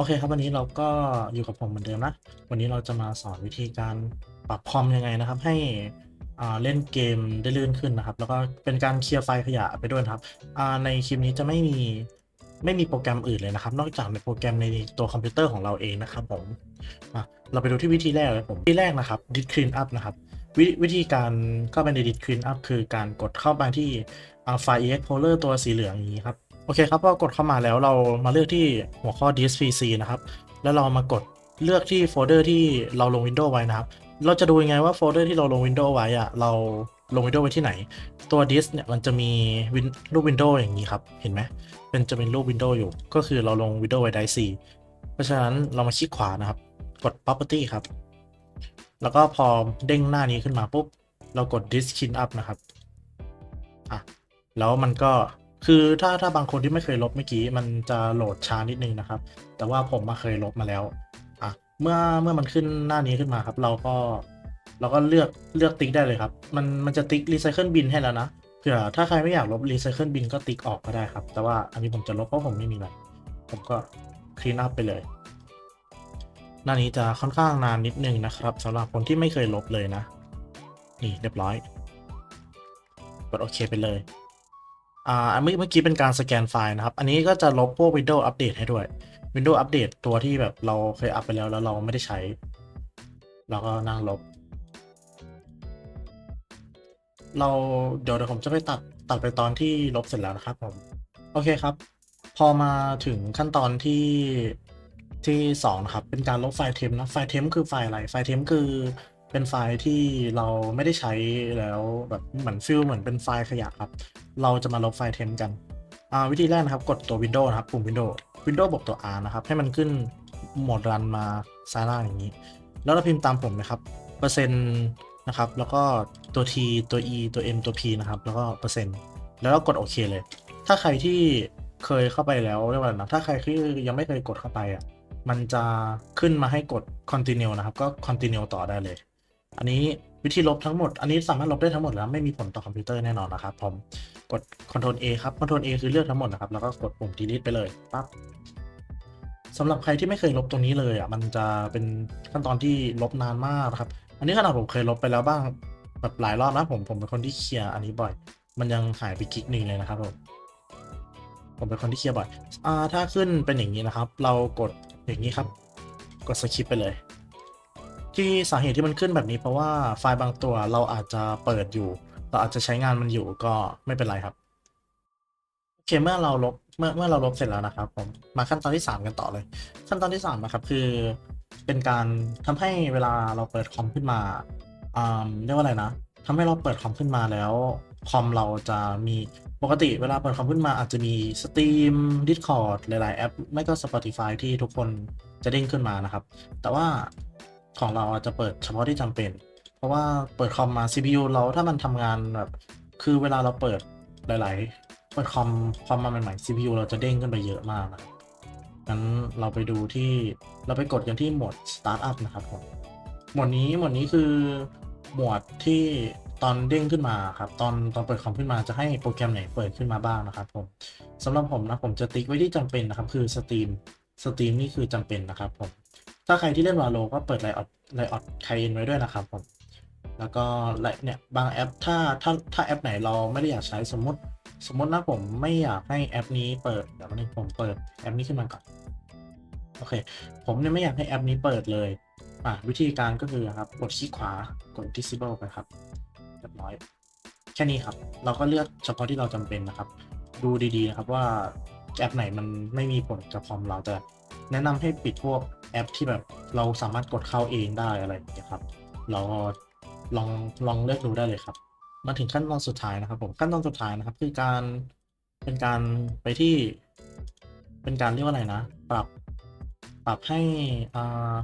โอเคครับวันนี้เราก็อยู่กับผมเหมือนเดิมนะวันนี้เราจะมาสอนวิธีการปรับคอมยังไงนะครับ ให้อ่าเล่นเกมได้ลื่นขึ้นนะครับ แล้วก็เป็นการเคลียร์ไฟล์ขยะไปด้วยนะครับในคลิปนี้จะไม่มีไม่มีโปรแกรมอื่นเลยนะครับ นอกจากในโปรแกรมในตัวคอมพิวเตอร์ของเราเองนะครับผมเราไปดูที่วิธีแรกเลยผมวิธีแรกนะครับ Disk Clean Up นะครับววิธีการเข้าไปใน Disk Clean Up คือการกดเข้าไปที่ไฟล์ explorer ตัวสีเหลืองนี้ครับ อเคครับพอกดเข้ามาแล้วเรามาเลือกที่หัวข้อ disk pc นะครับ แล้วเรามากดเลือกที่โฟลเดอร์ที่เราลง Windows ไว้นะครับ เราจะดูยังไงว่าโฟลเดอร์ที่เราลง Windows ไว้อะเราลง Windows ไว้ที่ไหน ตัว disk เนี่ยมันจะมีรูป Windows อย่างนี้ครับ เห็นไหมเป็นจะเป็นรูป Windows อยู่ ก็คือเราลง Windows ไว้ Drive C เพราะฉะนั้นเรามาคลิกขวานะครับ กด property ครับ แล้วก็พอเด้งหน้านี้ขึ้นมาปุ๊บ เรากด disk clean up นะครับอะแล้วมันก็ คือถ้าถ้าบางคนที่ไม่เคยลบเมื่อกี้มันจะโหลดช้านิดนึงนะครับ แต่ว่าผมมาเคยลบมาแล้วอะเมื่อเมื่อมันขึ้นหน้านี้ขึ้นมาครับ เราก็เราก็เลือกเลือกติ๊กได้เลยครับ มันมันจะติ๊กรีไซเคิลบินให้แล้วนะเผื่อถ้าใครไม่อยากลบรีไซเคิลบินก็ติ๊กออกก็ได้ครับ แต่ว่าอันนี้ผมจะลบเพราะผมไม่มีมันผมก็คลีนอัพไปเลย หน้านี้จะค่อนข้างนานนิดนึงนะครับสำหรับคนที่ไม่เคยลบเลยนะ นี่เรียบร้อยกดโอเคไปเลย อ่าเมื่อเมื่อกี้เป็นการสแกนไฟล์นะครับ อันนี้ก็จะลบพวก Windows Update ให้ด้วย Windows Update ตัวที่แบบเราเคยอัพไปแล้วแล้วเราไม่ได้ใช้ เราก็นั่งลบ เราเดี๋ยวเดี๋ยวผมจะไปตัดตัดไปตอนที่ลบเสร็จแล้วนะครับผม โอเคครับ พอมาถึงขั้นตอนที่ที่สองนะครับ เป็นการลบไฟล์เทมนะ ไฟล์เทมคือไฟล์อะไร ไฟล์เทมคือ เป็นไฟล์ที่เราไม่ได้ใช้แล้วแบบเหมือนฟิลเหมือนเป็นไฟล์ขยะครับ เราจะมาลบไฟล์เทมกันอ่าวิธีแรกนะครับ กดตัว Windows นะครับปุ่ม Windows Windows บวกตัว R นะครับ ให้มันขึ้นโหมดรันมาซ้ายล่างอย่างนี้ แล้วเราพิมพ์ตามผมนะครับเปอร์เซ็นต์นะครับ แล้วก็ตัว T ตัว E ตัว M ตัว P นะครับ แล้วก็เปอร์เซ็นต์แล้วก็กดโอเคเลย ถ้าใครที่เคยเข้าไปแล้วเรียกว่านะถ้าใครที่ยังไม่เคยกดเข้าไปอะมันจะขึ้นมาให้กด continue นะครับ ก็ continue ต่อได้เลย อันนี้วิธีลบทั้งหมด อันนี้สามารถลบได้ทั้งหมดแล้วไม่มีผลต่อคอมพิวเตอร์แน่นอนนะครับ ผมกด Ctrl A ครับ Ctrl A คือเลือกทั้งหมดนะครับ แล้วก็กดปุ่ม delete ไปเลยปั๊บสำหรับใครที่ไม่เคยลบตรงนี้เลยอะ มันจะเป็นขั้นตอนที่ลบนานมากนะครับ อันนี้ขนาดผมเคยลบไปแล้วบ้างแบบหลายรอบนะผมผมเป็นคนที่เคลียร์อันนี้บ่อย มันยังหายไปกิกหนึ่งเลยนะครับผมผมเป็นคนที่เคลียร์บ่อยอ่าถ้าขึ้นเป็นอย่างนี้นะครับ เรากดอย่างนี้ครับ กดสคิปไปเลย ที่สาเหตุที่มันขึ้นแบบนี้เพราะว่าไฟล์บางตัวเราอาจจะเปิดอยู่ เราอาจจะใช้งานมันอยู่ก็ไม่เป็นไรครับโอเคเมื่อเราลบเมื่อเมื่อเราลบเสร็จแล้วนะครับผมมาขั้นตอนที่ 3 กันต่อเลย ขั้นตอนที่3นะครับคือเป็นการทำให้เวลาเราเปิดคอมขึ้นมาอ่าเรียกว่าอะไรนะทำให้เราเปิดคอมขึ้นมาแล้วคอมเราจะมีปกติเวลาเปิดคอมขึ้นมาอาจจะมี Steam Discord หลาย ๆ แอป ไม่ก็ Spotify ที่ทุกคนจะเด้งขึ้นมานะครับ แต่ว่า ของเราอาจจะเปิดเฉพาะที่จำเป็น เพราะว่าเปิดคอมมา CPU เราถ้ามันทำงานแบบ คือเวลาเราเปิดหลาย ๆ เปิดคอมคอมมาใหม่ๆ CPU เราจะเด้งขึ้นไปเยอะมากนะงั้นเราไปดูที่เราไปกดกันที่โหมด Startup นะครับผมหมวดนี้หมวดนี้คือหมวดที่ตอนเด้งขึ้นมาครับตอนตอนเปิดคอมขึ้นมาจะให้โปรแกรมไหนเปิดขึ้นมาบ้างนะครับผมสำหรับผมนะผมจะติ๊กไว้ที่จำเป็นนะครับ คือ Steam Steam นี่คือจำเป็นนะครับผม ถ้าใครที่เล่นวาโลก็เปิดไลออดไลออดไคเอนไว้ด้วยนะครับผมแล้วก็ไลเนี่ยบางแอปถ้าถ้าถ้าแอปไหนเราไม่ได้อยากใช้สมมติ สมมตินะผมไม่อยากให้แอปนี้เปิดเดี๋ยวนึงผมเปิดแอปนี้ขึ้นมาก่อนโอเค ผมเนี่ยไม่อยากให้แอปนี้เปิดเลยอะวิธีการก็คือครับกดคลิกขวากด disable ไปครับเรียบร้อยแค่นี้ครับ เราก็เลือกเฉพาะที่เราจำเป็นนะครับ ดูดีๆนะครับว่าแอปไหนมันไม่มีผลกับคอมเราจะแนะนำให้ปิดพวก แอปที่แบบเราสามารถกดเข้าเองได้อะไรอย่างเงี้ยครับเราก็ลองลองเลือกดูได้เลยครับ มาถึงขั้นตอนสุดท้ายนะครับผมขั้นตอนสุดท้ายนะครับ คือการเป็นการไปที่ เป็นการเรียกว่าอะไรนะ ปรับปรับให้อ่า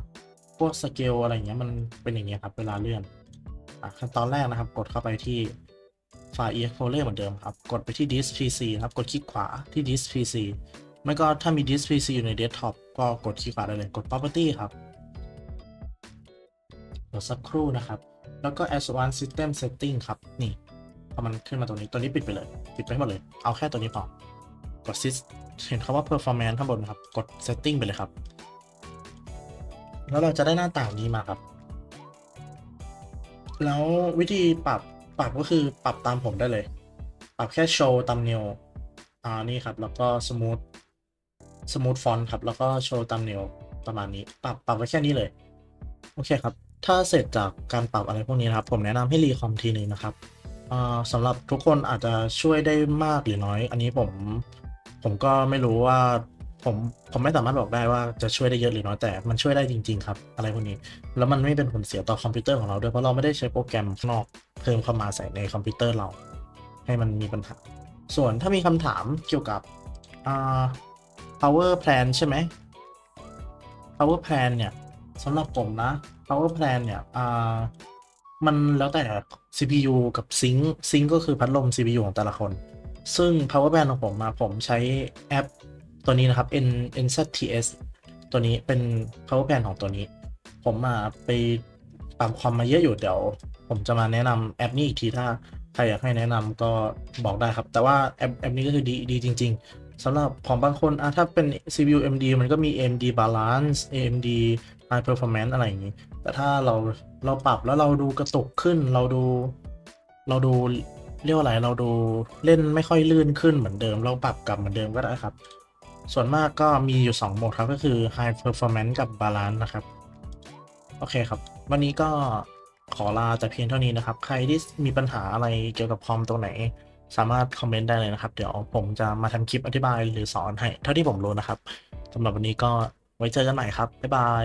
พวกสเกลอะไรอย่างเงี้ยมันเป็นอย่างเงี้ยครับเวลาเลื่อนอะขั้นตอนแรกนะครับ กดเข้าไปที่ไฟล์ explorer เหมือนเดิมครับ กดไปที่ disk pc นะครับ กดคลิกขวาที่ disk pc ไม่ก็ถ้ามี disk pc อยู่ใน desktop ก็กดคลิกขวาได้เลยกด property ครับเดี๋ยวสักครู่นะครับ แล้วก็ advanced system setting ครับ นี่พอมันขึ้นมาตรงนี้ ตัวนี้ปิดไปเลย ปิดไปหมดเลย เอาแค่ตัวนี้พอ กด sys เห็นคำว่า performance ข้างบนนะครับ กด setting ไปเลยครับ แล้วเราจะได้หน้าต่างนี้มาครับ แล้ววิธีปรับ ปรับก็คือปรับตามผมได้เลย ปรับแค่โชว์ตามเนวอ่า นี่ครับ แล้วก็สมูท สมูทฟอนต์ครับ แล้วก็โชว์ตามเนวประมาณนี้ ปรับปรับไว้แค่นี้เลย โอเคครับ ถ้าเสร็จจากการปรับอะไรพวกนี้นะครับ ผมแนะนำให้รีคอมทีนึงนะครับอ่าสำหรับทุกคนอาจจะช่วยได้มากหรือน้อย อันนี้ผมผมก็ไม่รู้ว่าผมผมไม่สามารถบอกได้ว่าจะช่วยได้เยอะหรือน้อยแต่มันช่วยได้จริง ๆ ครับ อะไรพวกนี้ แล้วมันไม่เป็นผลเสียต่อคอมพิวเตอร์ของเราด้วยเพราะเราไม่ได้ใช้โปรแกรมนอกเพิ่มเข้ามาใส่ในคอมพิวเตอร์เรา ให้มันมีปัญหา ส่วนถ้ามีคำถามเกี่ยวกับ power plan ใช่ไหม power plan เนี่ยสำหรับผมนะ power plan เนี่ยอ่ามันแล้วแต่ CPU กับ sync sync ก็คือพัดลม CPU ของแต่ละคน ซึ่ง power plan ของผมมาผมใช้แอปตัวนี้นะครับ N NZTS ตัวนี้เป็น power plan ของตัวนี้ ผมมาไปปรับความมาเยอะอยู่เดี๋ยว ผมจะมาแนะนำแอปนี้อีกทีถ้าใครอยากให้แนะนำก็บอกได้ครับ แต่ว่าแอปแอปนี้ก็คือดีดีจริง ๆ สำหรับของบางคนอะถ้าเป็น CPU AMD มันก็มี AMD Balance AMD High Performance อะไรอย่างนี้ แต่ถ้าเราเราปรับแล้วเราดูกระตุกขึ้นเราดู เราดูเรียกว่าอะไรเราดูเล่นไม่ค่อยลื่นขึ้นเหมือนเดิม เราปรับกลับเหมือนเดิมก็ได้ครับ ส่วนมากก็มีอยู่ 2 โหมดครับก็คือ High Performance กับ Balance นะครับ โอเคครับ วันนี้ก็ขอลาแต่เพียงเท่านี้นะครับ ใครที่มีปัญหาอะไรเกี่ยวกับคอมตรงไหน สามารถคอมเมนต์ได้เลยนะครับ เดี๋ยวผมจะมาทำคลิปอธิบายหรือสอนให้ เท่าที่ผมรู้นะครับสำหรับวันนี้ก็ไว้เจอกันใหม่ครับ บ๊ายบาย